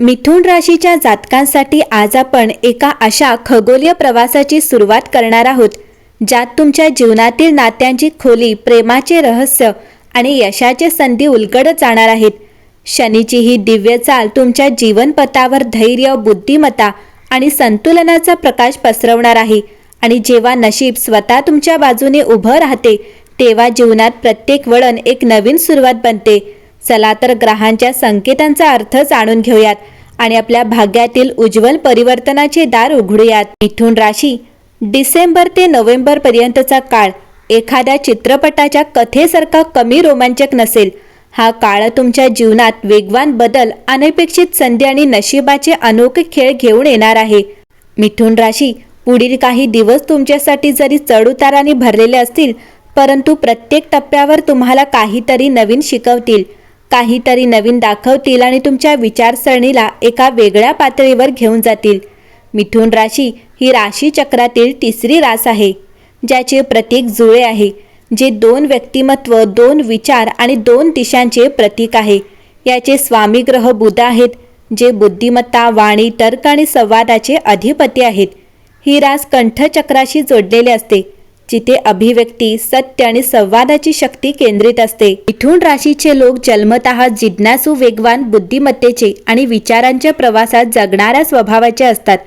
मिथुन राशीच्या जातकांसाठी आज आपण एका अशा खगोलीय प्रवासाची सुरुवात करणार आहोत ज्यात तुमच्या जीवनातील नात्यांची खोली प्रेमाचे रहस्य आणि यशाचे संधी उलगडत जाणार आहेत. शनीची ही दिव्य चाल तुमच्या जीवनपथावर धैर्य बुद्धिमत्ता आणि संतुलनाचा प्रकाश पसरवणार आहे आणि जेव्हा नशीब स्वतः तुमच्या बाजूने उभं राहते तेव्हा जीवनात प्रत्येक वळण एक नवीन सुरुवात बनते. चला तर ग्रहांच्या संकेतांचा अर्थ जाणून घेऊयात आणि आपल्या भाग्यातील उज्ज्वल परिवर्तनाचे दार उघडूयात. मिथुन राशी डिसेंबर ते नोव्हेंबर पर्यंतचा काळ. एखाद्या चित्रपटाच्या कथेसारखा कमी रोमांचक नसेल. हा काळ तुमच्या जीवनात वेगवान बदल अनपेक्षित संधी आणि नशिबाचे अनोखे खेळ घेऊन येणार आहे. मिथुन राशी पुढील काही दिवस तुमच्यासाठी जरी चढउताराने भरलेले असतील परंतु प्रत्येक टप्प्यावर तुम्हाला काहीतरी नवीन शिकवतील. काहीतरी नवीन दाखवतील आणि तुमच्या विचारसरणीला एका वेगळ्या पातळीवर घेऊन जातील. मिथुन राशी ही राशी चक्रातील तिसरी रास आहे ज्याचे प्रतीक जुळे आहे जे दोन व्यक्तिमत्व दोन विचार आणि दोन दिशांचे प्रतीक आहे. याचे स्वामी ग्रह बुध आहेत जे बुद्धिमत्ता वाणी तर्क आणि संवादाचे अधिपती आहेत. ही रास कंठचक्राशी जोडलेली असते. जिथे अभिव्यक्ती सत्य आणि संवादाची शक्ती केंद्रित असते. मिथुन राशीचे लोक जन्मतः जिज्ञासू वेगवान बुद्धिमत्तेचे आणि विचारांच्या प्रवासात जगणाऱ्या स्वभावाचे असतात.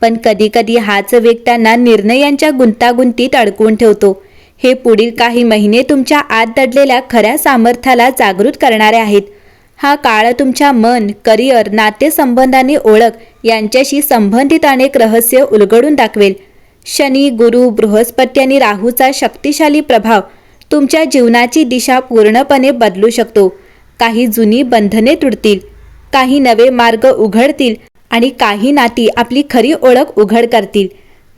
पण कधीकधी हाच वेग त्यांना निर्णयांच्या गुंतागुंतीत अडकवून ठेवतो. हे पुढील काही महिने तुमच्या आत दडलेल्या खऱ्या सामर्थ्याला जागृत करणारे आहेत. हा काळ तुमच्या मन करिअर आणि ओळख यांच्याशी संबंधित अनेक रहस्य उलगडून दाखवेल. शनी गुरु बृहस्पती आणि राहूचा शक्तिशाली प्रभाव तुमच्या जीवनाची दिशा पूर्णपणे बदलू शकतो. काही जुनी बंधने तुटतील काही नवे मार्ग उघडतील आणि काही नाती आपली खरी ओळख उघड करतील.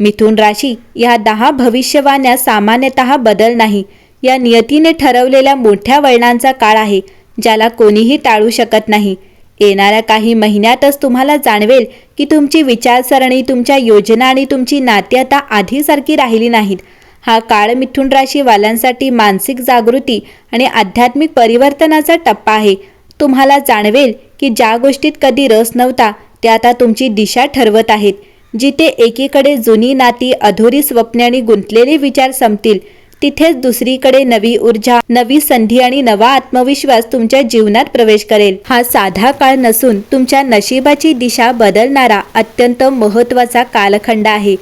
मिथुन राशी या दहा भविष्यवाण्या सामान्यतः बदल नाही. या नियतीने ठरवलेल्या मोठ्या वळणांचा काळ आहे ज्याला कोणीही टाळू शकत नाही. येणाऱ्या काही महिन्यातच तुम्हाला जाणवेल की तुमची विचारसरणी तुमच्या योजना आणि तुमची नाती आता आधीसारखी राहिली नाहीत. हा काळ मिथुन राशीवाल्यांसाठी मानसिक जागृती आणि आध्यात्मिक परिवर्तनाचा टप्पा आहे. तुम्हाला जाणवेल की ज्या गोष्टीत कधी रस नव्हता त्या आता तुमची दिशा ठरवत आहेत. जिथे एकीकडे जुनी नाती अधुरी स्वप्ने आणि गुंतलेले विचार संपतील तिथेच दुसरीकडे नवी ऊर्जा नवी संधी आणि नवा आत्मविश्वास तुमच्या जीवनात प्रवेश करेल. हा साधा काळ नसून तुमच्या नशिबाची दिशा बदलणारा अत्यंत महत्त्वाचा कालखंड आहे.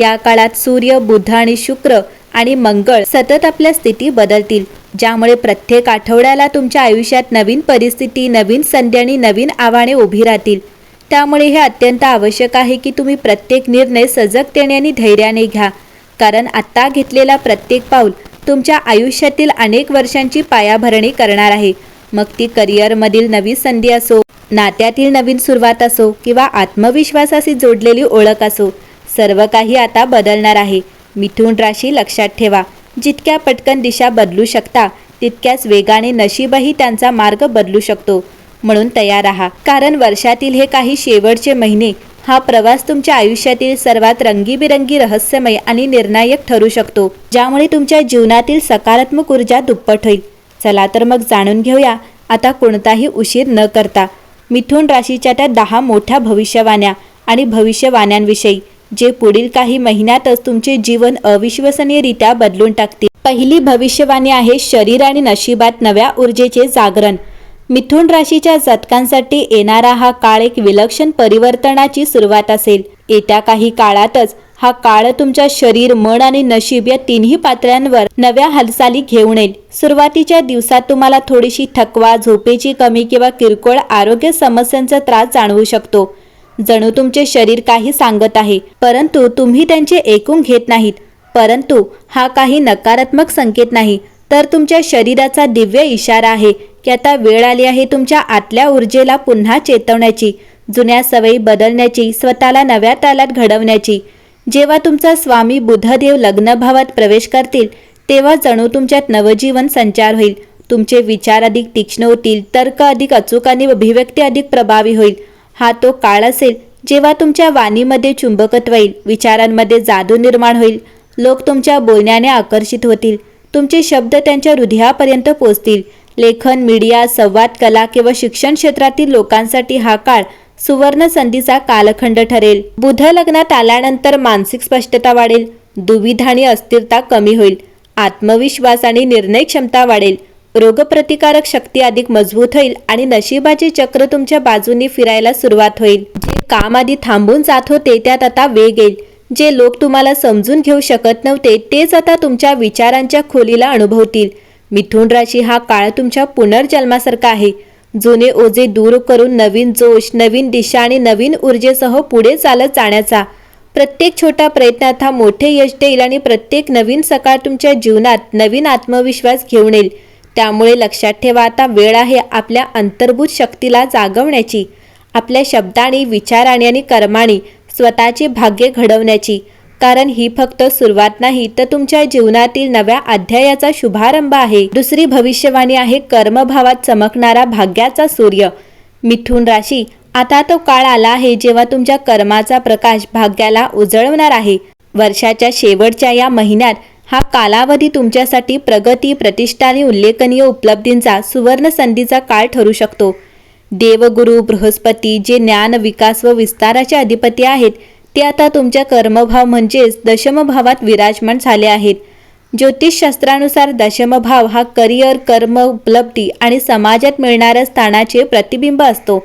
या काळात सूर्य बुध आणि शुक्र आणि मंगळ सतत आपल्या स्थिती बदलतील ज्यामुळे प्रत्येक आठवड्याला तुमच्या आयुष्यात नवीन परिस्थिती नवीन संधी आणि नवीन आव्हाने उभी राहतील. त्यामुळे हे अत्यंत आवश्यक आहे की तुम्ही प्रत्येक निर्णय सजगतेने आणि धैर्याने घ्या. कारण आत्ता घेतलेला प्रत्येक पाऊल तुमच्या आयुष्यातील अनेक वर्षांची पायाभरणी करणार आहे. मग ती करिअरमधील नवी संधी असो नात्यातील नवीन सुरुवात असो किंवा आत्मविश्वासाशी जोडलेली ओळख असो सर्व काही आता बदलणार आहे. मिथुन राशी लक्षात ठेवा. जितक्या पटकन दिशा बदलू शकता तितक्याच वेगाने नशीबही त्यांचा मार्ग बदलू शकतो. म्हणून तयार राहा. कारण वर्षातील हे काही शेवटचे महिने हा प्रवास तुमच्या आयुष्यातील सर्वात रंगीबिरंगी रहस्यमय आणि निर्णायक ठरू शकतो ज्यामुळे तुमच्या जीवनातील सकारात्मक ऊर्जा दुप्पट होईल. चला तर मग जाणून घेऊया आता कोणताही उशीर न करता. मिथुन राशीच्या त्या दहा मोठ्या भविष्यवाण्या आणि भविष्यवाण्यांविषयी जे पुढील काही महिन्यातच तुमचे जीवन अविश्वसनीयरित्या बदलून टाकतील. पहिली भविष्यवाणी आहे शरीर आणि नशिबात नव्या ऊर्जेचे जागरण. मिथुन राशीच्या जातकांसाठी येणारा हा काळ एक विलक्षण परिवर्तनाची सुरुवात असेल. येत्या काही काळातच हा काळ तुमच्या शरीर मन आणि नशीब या तिन्ही पातळ्यांवर नव्या हालचाली घेऊन येईल. सुरुवातीच्या दिवसात तुम्हाला थोडीशी थकवा झोपेची कमी किंवा किरकोळ आरोग्य समस्यांचा त्रास जाणवू शकतो. जणू तुमचे शरीर काही सांगत आहे परंतु तुम्ही त्यांचे ऐकून घेत नाहीत. परंतु हा काही नकारात्मक संकेत नाही. तर तुमच्या शरीराचा दिव्य इशारा आहे की आता वेळ आली आहे तुमच्या आतल्या ऊर्जेला पुन्हा चेतवण्याची जुन्या सवयी बदलण्याची स्वतःला नव्या तालात घडवण्याची. जेव्हा तुमचा स्वामी बुधदेव लग्नभावात प्रवेश करतील तेव्हा जणू तुमच्यात नवजीवन संचार होईल. तुमचे विचार अधिक तीक्ष्ण होतील तर्क अधिक अचूक आणि अभिव्यक्ती अधिक प्रभावी होईल. हा तो काळ असेल जेव्हा तुमच्या वाणीमध्ये चुंबकत्व येईल विचारांमध्ये जादू निर्माण होईल. लोक तुमच्या बोलण्याने आकर्षित होतील. तुमचे शब्द त्यांच्या हृदयापर्यंत पोचतील. लेखन मीडिया संवाद कला किंवा शिक्षण क्षेत्रातील लोकांसाठी हा काळ सुवर्ण संधीचा कालखंड ठरेल. बुध लग्नात आल्यानंतर मानसिक स्पष्टता वाढेल. दुविधा आणि अस्थिरता कमी होईल. आत्मविश्वास आणि निर्णय क्षमता वाढेल. रोगप्रतिकारक शक्ती अधिक मजबूत होईल आणि नशिबाचे चक्र तुमच्या बाजूने फिरायला सुरुवात होईल. जे काम आधी थांबून जात होते त्यात आता वेग येईल. जे लोक तुम्हाला समजून घेऊ शकत नव्हते तेच आता तुमच्या विचारांच्या खोलीला अनुभवतील. मिथुन राशी हा काळ तुमच्या पुनर्जन्मासारखा आहे. जुने ओझे दूर करून नवीन जोश नवीन दिशा आणि नवीन ऊर्जेसह पुढे चालत जाण्याचा. प्रत्येक छोटा प्रयत्नात हा मोठे यश देईल आणि प्रत्येक नवीन सकाळ तुमच्या जीवनात नवीन आत्मविश्वास घेऊन येईल. त्यामुळे लक्षात ठेवा आता वेळ आहे आपल्या अंतर्भूत शक्तीला जागवण्याची. आपल्या शब्दांनी विचाराने आणि कर्माने स्वतःचे भाग्य घडवण्याची. कारण ही फक्त सुरुवात नाही तर तुमच्या जीवनातील नव्या अध्यायाचा शुभारंभ आहे. दुसरी भविष्यवाणी आहे कर्मभावात चमकणारा भाग्याचा सूर्य. मिथुन राशी आता तो काळ आला आहे जेव्हा तुमच्या कर्माचा प्रकाश भाग्याला उजळवणार आहे. वर्षाच्या शेवटच्या या महिन्यात हा कालावधी तुमच्यासाठी प्रगती प्रतिष्ठा आणि उल्लेखनीय उपलब्धींचा सुवर्ण संधीचा काळ ठरू शकतो. देवगुरु बृहस्पती जे ज्ञान विकास व विस्ताराचे अधिपती आहेत ते आता तुमच्या कर्मभाव म्हणजेच दशमभावात विराजमान झाले आहेत. ज्योतिषशास्त्रानुसार दशमभाव हा करिअर कर्म उपलब्धी आणि समाजात मिळणाऱ्या स्थानाचे प्रतिबिंब असतो.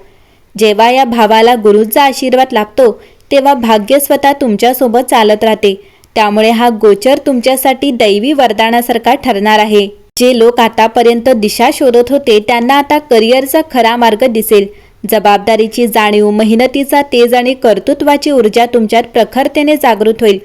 जेव्हा या भावाला गुरुचा आशीर्वाद लाभतो तेव्हा भाग्य स्वतः तुमच्यासोबत चालत राहते. त्यामुळे हा गोचर तुमच्यासाठी दैवी वरदानासारखा ठरणार आहे. जे लोक आतापर्यंत दिशा शोधत होते त्यांना आता करिअरचा खरा मार्ग दिसेल. जबाबदारीची जाणीव मेहनतीचा तेज आणि कर्तृत्वाची ऊर्जा तुमच्यात प्रखरतेने जागृत होईल.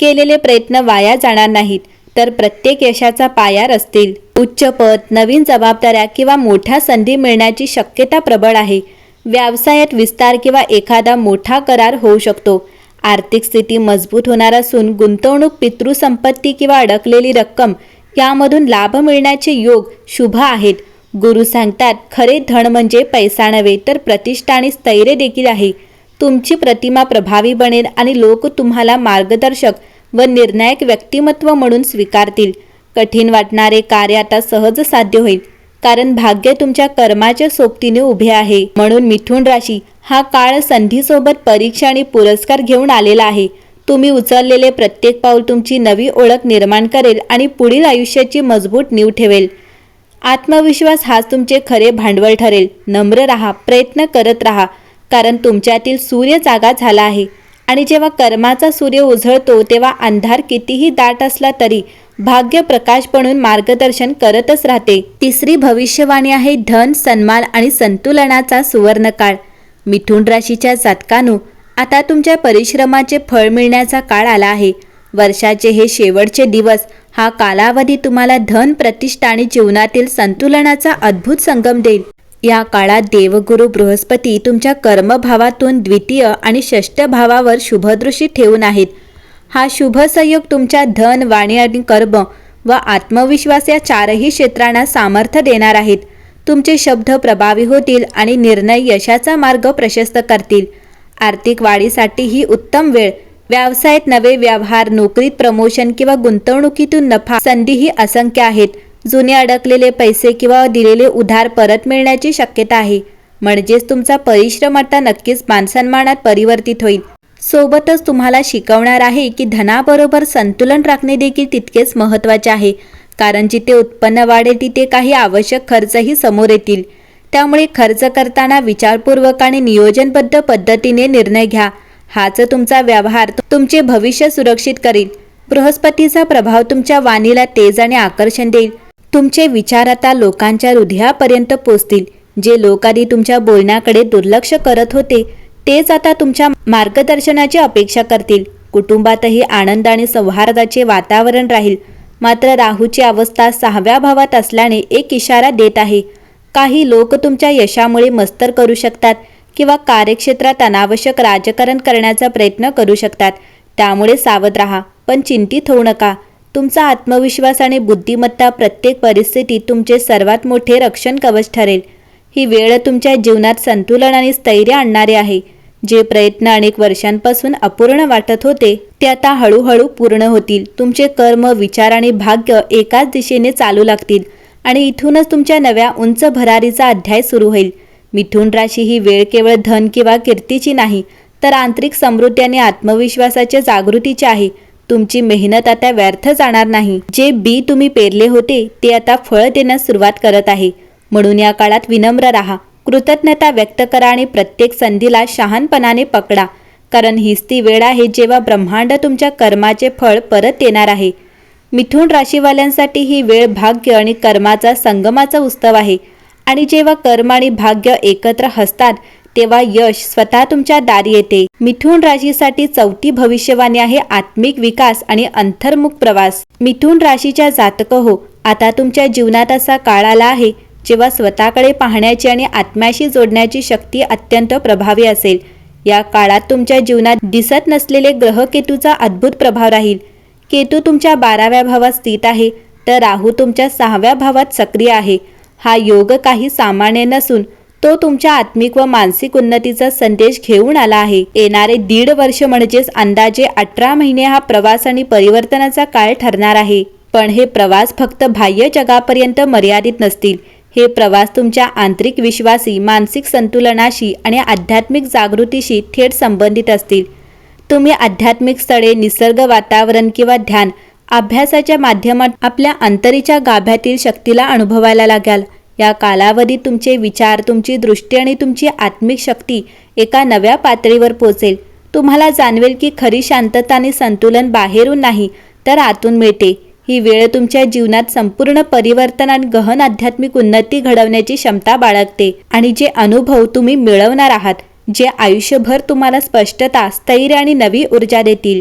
केलेले प्रयत्न वाया जाणार नाहीत तर प्रत्येक यशाचा पायार असतील उच्च पद नवीन जबाबदाऱ्या किंवा मोठ्या संधी मिळण्याची शक्यता प्रबळ आहे. व्यवसायात विस्तार किंवा एखादा मोठा करार होऊ शकतो. आर्थिक स्थिती मजबूत होणार असून गुंतवणूक पितृसंपत्ती किंवा अडकलेली रक्कम यामधून लाभ मिळण्याचे योग शुभ आहेत. गुरु सांगतात खरे धन म्हणजे पैसा नव्हे तर प्रतिष्ठा आणि स्थैर्य देखील आहे. तुमची प्रतिमा प्रभावी बनेल आणि लोक तुम्हाला मार्गदर्शक व निर्णायक व्यक्तिमत्व म्हणून स्वीकारतील. कठीण वाटणारे कार्य आता सहज साध्य होईल कारण भाग्य तुमच्या कर्माच्या सोबतीने उभे आहे. म्हणून मिथुन राशी हा काळ संधीसोबत परीक्षा आणि पुरस्कार घेऊन आलेला आहे. तुम्ही उचललेले प्रत्येक पाऊल तुमची नवी ओळख निर्माण करेल आणि पुढील आयुष्याची मजबूत नीव ठेवेल. आत्मविश्वास हाच तुमचे खरे भांडवल ठरेल. नम्र राहा प्रयत्न करत राहा कारण तुमच्यातील सूर्य जागा झाला आहे. आणि जेव्हा कर्माचा सूर्य उझळतो तेव्हा अंधार कितीही दाट असला तरी भाग्य प्रकाश बनून मार्गदर्शन करतच राहते. तिसरी भविष्यवाणी आहे धन सन्मान आणि संतुलनाचा सुवर्णकाळ. मिथुन राशीच्या जातकानु आता तुमच्या परिश्रमाचे फळ मिळण्याचा काळ आला आहे. वर्षाचे हे शेवटचे दिवस हा कालावधी तुम्हाला धन प्रतिष्ठा आणि जीवनातील संतुलनाचा अद्भुत संगम देईल. या काळात देवगुरु बृहस्पती तुमच्या कर्मभावातून द्वितीय आणि षष्ठ भावावर शुभदृष्टी ठेवून आहेत. हा शुभ संयोग तुमच्या धन वाणी आणि कर्म व आत्मविश्वास या चारही क्षेत्रांना सामर्थ्य देणार आहेत. तुमचे शब्द प्रभावी होतील आणि निर्णय यशाचा मार्ग प्रशस्त करतील. आर्थिक वाढीसाठी ही उत्तम वेळ. व्यवसायात नवे व्यवहार नोकरीत प्रमोशन किंवा गुंतवणुकीतून नफा संधीही असंख्य आहेत. जुने अडकलेले पैसे किंवा दिलेले उधार परत मिळण्याची शक्यता आहे. म्हणजेच तुमचा परिश्रम आता नक्कीच मानसन्मानात परिवर्तित होईल. सोबतच तुम्हाला शिकवणार आहे की धनाबरोबर संतुलन राखणे देखील तितकेच महत्त्वाचे आहे. कारण जिथे उत्पन्न वाढेल तिथे काही आवश्यक खर्चही समोर येतील. त्यामुळे खर्च करताना विचारपूर्वक आणि नियोजनबद्ध पद्धतीने निर्णय घ्या. हाच तुमचा व्यवहार. तुमचे भविष्य सुरक्षित करेल. बृहस्पतीचा प्रभाव तुमच्या वाणीला तेज आणि आकर्षण देईल. तुमचे विचार आता लोकांच्या हृदयापर्यंत पोचतील. जे लोक आधी तुमच्या बोलण्याकडे दुर्लक्ष करत होते तेच आता तुमच्या मार्गदर्शनाची अपेक्षा करतील. कुटुंबातही आनंद आणि सौहार्दाचे वातावरण राहील. मात्र राहूची अवस्था सहाव्या भावात असल्याने एक इशारा देत आहे. काही लोक तुमच्या यशामुळे मस्तर करू शकतात किंवा कार्यक्षेत्रात अनावश्यक राजकारण करण्याचा प्रयत्न करू शकतात. त्यामुळे सावध राहा पण चिंतित होऊ नका. तुमचा आत्मविश्वास आणि बुद्धिमत्ता प्रत्येक परिस्थितीत तुमचे सर्वात मोठे रक्षण कवच ठरेल. ही वेळ तुमच्या जीवनात संतुलन आणि स्थैर्य आणणारे आहे. जे प्रयत्न अनेक वर्षांपासून अपूर्ण वाटत होते ते आता हळूहळू पूर्ण होतील. तुमचे कर्म विचार आणि भाग्य एकाच दिशेने चालू लागतील. आणि इथूनच तुमच्या नव्या उंच भरारीचा अध्याय सुरू होईल. मिथुन राशी ही वेळ केवळ धन किंवा कीर्तीची नाही तर आंतरिक समृद्धी आणि आत्मविश्वासाच्या जागृतीची आहे. तुमची मेहनत आता व्यर्थ जाणार नाही. जे बी तुम्ही पेरले होते ते आता फळ देण्यास सुरुवात करत आहे. म्हणून या काळात विनम्र राहा. कृतज्ञता व्यक्त करा आणि प्रत्येक संधीला शहानपणाने पकडा. कारण हीच ती वेळ आहे जेव्हा ब्रह्मांड तुमच्या कर्माचे फळ परत येणार आहे. मिथुन राशीवाल्यांसाठी ही वेळ भाग्य आणि कर्माचा संगमाचा उत्सव आहे. आणि जेव्हा कर्म आणि भाग्य एकत्र हसतात तेव्हा यश स्वतः तुमच्या दारी येते. मिथुन राशीसाठी चौथी भविष्यवाणी आहे आत्मिक विकास आणि अंतर्मुख प्रवास. मिथुन राशीच्या जातक हो आता तुमच्या जीवनात असा काळ आला आहे जेव्हा स्वतःकडे पाहण्याची आणि आत्म्याशी जोडण्याची शक्ती अत्यंत प्रभावी असेल. या काळात तुमच्या जीवनात दिसत नसलेले ग्रह केतूचा अद्भुत प्रभाव राहील. केतू तुमच्या बाराव्या भावात स्थित आहे तर राहू तुमच्या सहाव्या भावात सक्रिय आहे. हा योग काही सामान्य नसून तो तुमच्या आत्मिक व मानसिक उन्नतीचा संदेश घेऊन आला आहे. येणारे दीड वर्ष म्हणजेच अंदाजे अठरा महिने हा प्रवास आणि परिवर्तनाचा काळ ठरणार आहे. पण हे प्रवास फक्त बाह्य जगापर्यंत मर्यादित नसतील. हे प्रवास तुमच्या आंतरिक विश्वासी मानसिक संतुलनाशी आणि आध्यात्मिक जागृतीशी थेट संबंधित असतील. तुम्ही आध्यात्मिक स्थळे निसर्ग वातावरण किंवा ध्यान अभ्यासाच्या माध्यमात आपल्या अंतरीच्या गाभ्यातील शक्तीला अनुभवायला लागाल. या कालावधीत तुमचे विचार तुमची दृष्टी आणि तुमची आत्मिक शक्ती एका नव्या पातळीवर पोहोचेल. तुम्हाला जाणवेल की खरी शांतता आणि संतुलन बाहेरून नाही तर आतून मिळते. ही वेळ तुमच्या जीवनात संपूर्ण परिवर्तन आणि गहन आध्यात्मिक उन्नती घडवण्याची क्षमता बाळगते आणि जे अनुभव तुम्ही मिळवणार आहात जे आयुष्यभर तुम्हाला स्पष्टता स्थैर्य आणि नवी ऊर्जा देतील.